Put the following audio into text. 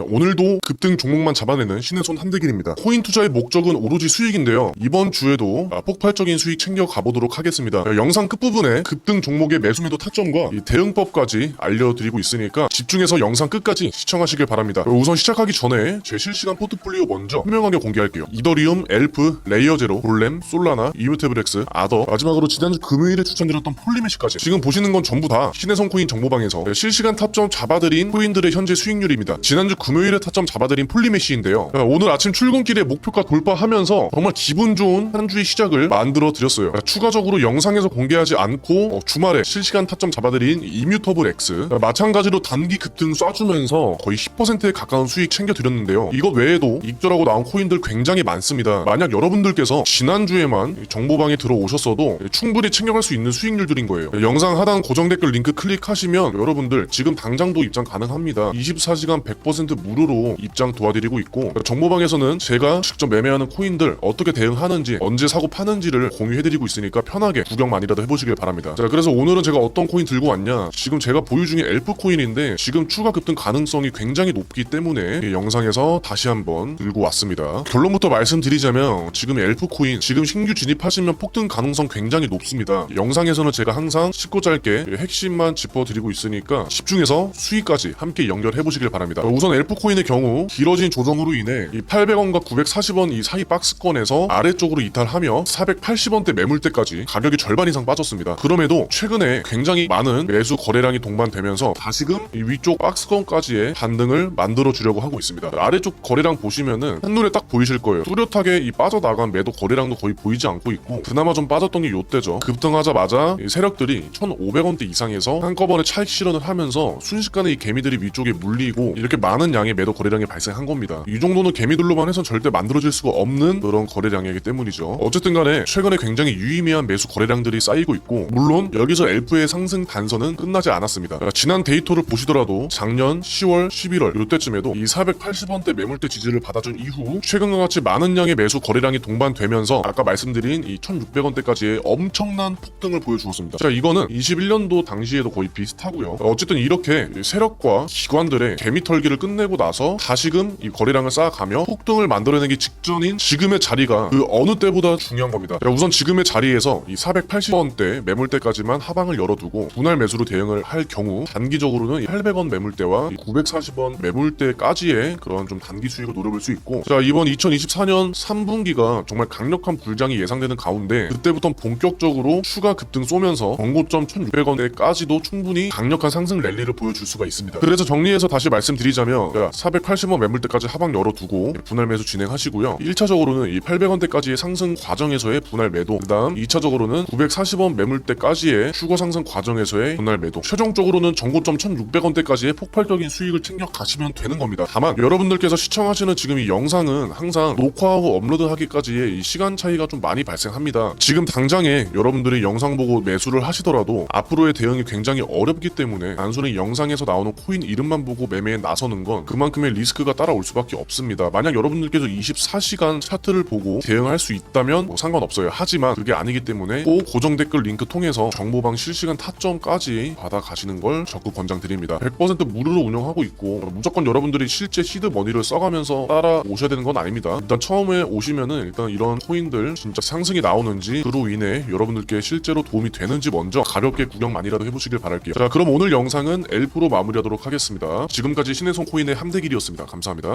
오늘도 급등 종목만 잡아내는 신의 손 한대길입니다. 코인 투자의 목적은 오로지 수익인데요. 이번 주에도 아, 폭발적인 수익 챙겨 가보도록 하겠습니다. 영상 끝부분에 급등 종목의 매수매도 타점과 이 대응법까지 알려드리고 있으니까 집중해서 영상 끝까지 시청하시길 바랍니다. 우선 시작하기 전에 제 실시간 포트폴리오 먼저 투명하게 공개할게요. 이더리움, 엘프, 레이어제로, 볼렘, 솔라나, 이뮤테브렉스, 아더 마지막으로 지난주 금요일에 추천드렸던 폴리메시까지 지금 보시는 건 전부 다 신혜성 코인 정보방에서 실시간 타점 잡아드린 코인들의 현재 수익률입니다. 지난주 금요일에 타점 잡아드린 폴리메시인데요. 오늘 아침 출근길에 목표가 돌파하면서 정말 기분 좋은 한 주의 시작을 만들어 드렸어요. 추가적으로 영상에서 공개하지 않고 어, 주말에 실시간 타점 잡아드린 이뮤터블 X 마찬가지로 단기 급등 쏴주면서 거의 10%에 가까운 수익 챙겨 드렸는데요. 이것 외에도 익절하고 나온 코인들 굉장히 많습니다. 만약 여러분들께서 지난주에만 정보방에 들어오셨어도 충분히 챙겨갈 수 있는 수익률들인 거예요. 영상 하단 고정 댓글 링크 클릭하시면 여러분들 지금 당장도 입장 가능합니다. 24시간 100% 무료로 입장 도와드리고 있고 정보방에서는 제가 직접 매매하는 코인들 어떻게 대응하는지 언제 사고 파는지를 공유해드리고 있으니까 편하게 구경만이라도 해보시길 바랍니다. 자 그래서 오늘은 제가 어떤 코인 들고 왔냐 지금 제가 보유 중에 엘프 코인인데 지금 추가 급등 가능성이 굉장히 높기 때문에 이 영상에서 다시 한번 들고 왔습니다. 결론부터 말씀드리자면 지금 엘프 코인 지금 신규 진입하시면 폭등 가능성 굉장히 높습니다. 영상에서는 제가 항상 쉽고 짧게 핵심만 짚어드리고 있으니까 집중해서 수익까지 함께 연결해 보시길 바랍니다. 우선 엘프 코인의 경우 길어진 조정으로 인해 이 800원과 940원 이 사이 박스권에서 아래쪽으로 이탈하며 480원대 매물대까지 가격이 절반 이상 빠졌습니다. 그럼에도 최근에 굉장히 많은 매수 거래량이 동반되면서 다시금 이 위쪽 박스권까지의 반등을 만들어 주려고 하고 있습니다. 아래쪽 거래량 보시면은 한눈에 딱 보이실 거예요. 뚜렷하게 이 빠져나간 매도 거래량도 거의 보이지 않고 있고 그나마 좀 빠졌던 게 요때죠. 급등하자마자 이 세력들이 1,500원대 이상에서 한꺼번에 차익 실현을 하면서 순식간에 이 개미들이 위쪽에 물리고 이렇게 많은 양의 매도 거래량이 발생한 겁니다. 이 정도는 개미들로만 해선 절대 만들어질 수가 없는 그런 거래량이기 때문이죠. 어쨌든 간에 최근에 굉장히 유의미한 매수 거래량들이 쌓이고 있고 물론 여기서 엘프의 상승 단선은 끝나지 않았습니다. 그러니까 지난 데이터를 보시더라도 작년 10월, 11월 이때쯤에도 이 480원대 매물대 지지를 받아준 이후 최근과 같이 많은 양의 매수 거래량이 동반되면서 아까 말씀드린 이 1600원대까지의 엄청난 폭등을 보여주었습니다. 자 이거는 21년도 당시에도 거의 비슷하고요. 어쨌든 이렇게 세력과 기관들의 개미털기를 끝내 고 나서 다시금 이 거래량을 쌓아가며 폭등을 만들어내기 직전인 지금의 자리가 그 어느 때보다 중요한 겁니다. 자, 우선 지금의 자리에서 이 480원대 매물대까지만 하방을 열어두고 분할 매수로 대응을 할 경우 단기적으로는 800원 매물대와 940원 매물대까지의 그런 좀 단기 수익을 노려볼 수 있고 자 이번 2024년 3분기가 정말 강력한 불장이 예상되는 가운데 그때부터 본격적으로 추가 급등 쏘면서 정고점 1600원대까지도 충분히 강력한 상승 랠리를 보여줄 수가 있습니다. 그래서 정리해서 다시 말씀드리자면 480원 매물대까지 하방 열어두고 분할 매수 진행하시고요. 1차적으로는 이 800원대까지의 상승 과정에서의 분할 매도 그다음 2차적으로는 940원 매물대까지의 추가 상승 과정에서의 분할 매도 최종적으로는 정고점 1600원대까지의 폭발적인 수익을 챙겨 가시면 되는 겁니다. 다만 여러분들께서 시청하시는 지금 이 영상은 항상 녹화하고 업로드하기까지의 이 시간 차이가 좀 많이 발생합니다. 지금 당장에 여러분들이 영상 보고 매수를 하시더라도 앞으로의 대응이 굉장히 어렵기 때문에 단순히 영상에서 나오는 코인 이름만 보고 매매에 나서는 건 그만큼의 리스크가 따라올 수밖에 없습니다. 만약 여러분들께서 24시간 차트를 보고 대응할 수 있다면 뭐 상관없어요. 하지만 그게 아니기 때문에 꼭 고정 댓글 링크 통해서 정보방 실시간 타점까지 받아가시는 걸 적극 권장드립니다. 100% 무료로 운영하고 있고 무조건 여러분들이 실제 시드 머니를 써가면서 따라 오셔야 되는 건 아닙니다. 일단 처음에 오시면은 일단 이런 코인들 진짜 상승이 나오는지 그로 인해 여러분들께 실제로 도움이 되는지 먼저 가볍게 구경만이라도 해보시길 바랄게요. 자 그럼 오늘 영상은 엘프로 마무리하도록 하겠습니다. 지금까지 신혜성 코 인의 함대길이었습니다. 감사합니다.